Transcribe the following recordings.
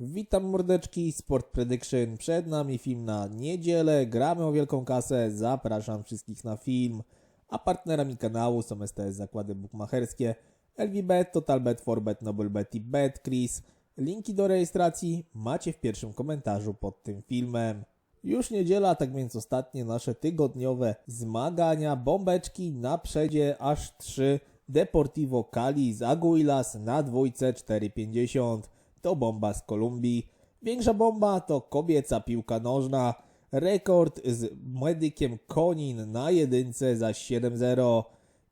Witam mordeczki, Sport Prediction, przed nami film na niedzielę, gramy o wielką kasę, zapraszam wszystkich na film, a partnerami kanału są STS Zakłady Bukmacherskie, LVBet, TotalBet, Forbet, NobleBet i BetCris. Linki do rejestracji macie w pierwszym komentarzu pod tym filmem. Już niedziela, tak więc ostatnie nasze tygodniowe zmagania, bombeczki na przedzie aż 3, Deportivo Cali z Aguilas na dwójce 4,50 to bomba z Kolumbii. Większa bomba to kobieca piłka nożna. Rekord z medykiem Konin na jedynce za 7-0.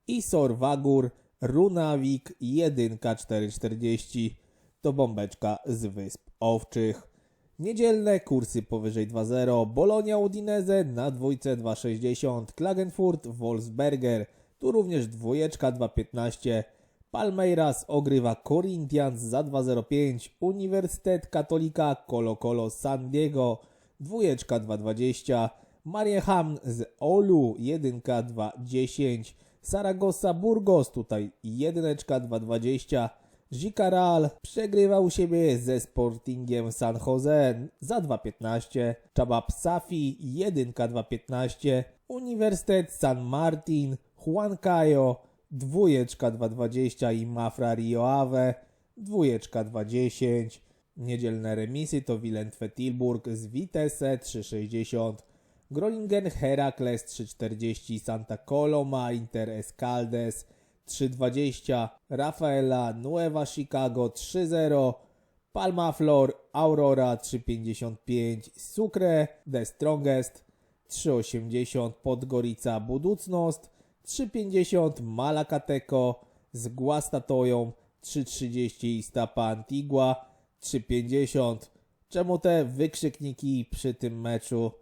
I Sorwagur Runawik 1 4,40 to bombeczka z Wysp Owczych. Niedzielne kursy powyżej 2-0. Bolonia Udinese na dwójce 2,60. Klagenfurt Wolfsberger. Tu również dwójeczka 2,15. Palmeiras ogrywa Corinthians za 2,05. Uniwersytet Katolika Colo Colo San Diego. Dwójeczka 2,20. Marieham z Olu 1 2,10. Saragossa Burgos tutaj jedyneczka 2,20. Jicaral przegrywa u siebie ze Sportingiem San Jose za 2,15. Chabab Safi 1 2,15. Uniwersytet San Martin Huancayo dwójeczka 2,20 i Mafra Rio Ave dwójeczka 2,10. Niedzielne remisy to Willentwe Tilburg z Vitesse 3,60. Groningen Herakles 3,40. Santa Coloma Inter Escaldes 3,20. Rafaela Nueva Chicago 3,0. Palma Flor Aurora 3,55. Sucre The Strongest 3,80. Podgorica Buducnost 3,50 Malakateko z Guastatoją 3,30 i Stapa Antigua 3,50. Czemu te wykrzykniki przy tym meczu?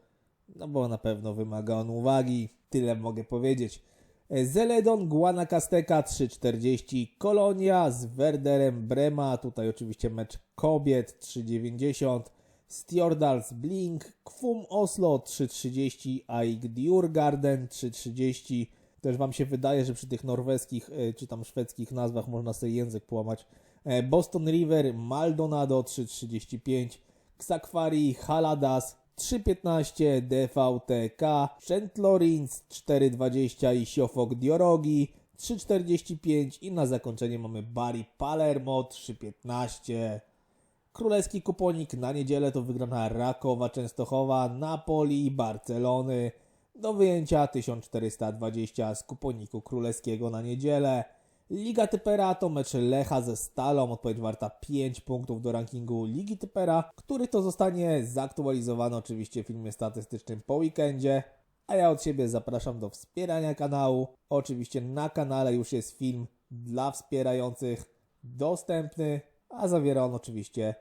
No bo na pewno wymaga on uwagi. Tyle mogę powiedzieć. Zeledon Guanacasteca 3,40. Kolonia z Werderem Brema. Tutaj oczywiście mecz kobiet 3,90. Stjordals Blink. Kwum Oslo 3,30. Aik Djurgarden 3,30. Też wam się wydaje, że przy tych norweskich e, czy tam szwedzkich nazwach można sobie język połamać. E, Boston River, Maldonado 3,35, Ksakwari, Haladas 3,15, DVTK, St. Lorins 4,20 i Siofok Diorogi 3,45 i na zakończenie mamy Bari Palermo 3,15. Królewski kuponik na niedzielę to wygrana Rakowa Częstochowa, Napoli Barcelony. Do wyjęcia 1420 z kuponiku królewskiego na niedzielę. Liga Typera to mecz Lecha ze Stalą, odpowiedź warta 5 punktów do rankingu Ligi Typera, który to zostanie zaktualizowany oczywiście w filmie statystycznym po weekendzie. A ja od siebie zapraszam do wspierania kanału. Oczywiście na kanale już jest film dla wspierających dostępny, a zawiera on oczywiście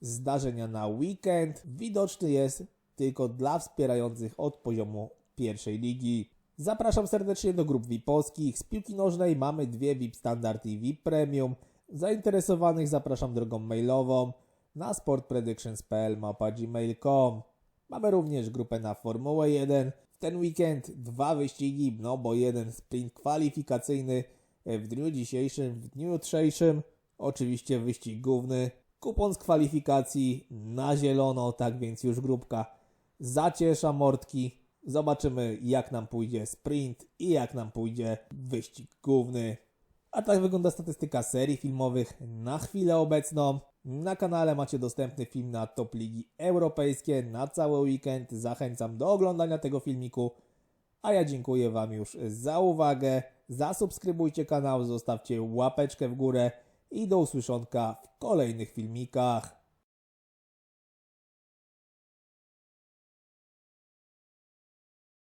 zdarzenia na weekend. Widoczny jest tylko dla wspierających od poziomu pierwszej ligi. Zapraszam serdecznie do grup VIP-owskich. Z piłki nożnej mamy dwie VIP Standard i VIP Premium. Zainteresowanych zapraszam drogą mailową na sportpredictions.pl gmail.com. Mamy również grupę na Formułę 1. W ten weekend dwa wyścigi, no bo jeden sprint kwalifikacyjny w dniu dzisiejszym, w dniu jutrzejszym. Oczywiście wyścig główny. Kupon z kwalifikacji na zielono, tak więc już grupka zaciesza mordki. Zobaczymy, jak nam pójdzie sprint i jak nam pójdzie wyścig główny. A tak wygląda statystyka serii filmowych na chwilę obecną. Na kanale macie dostępny film na top ligi europejskie na cały weekend. Zachęcam do oglądania tego filmiku. A ja dziękuję Wam już za uwagę. Zasubskrybujcie kanał, zostawcie łapeczkę w górę i do usłyszonka w kolejnych filmikach.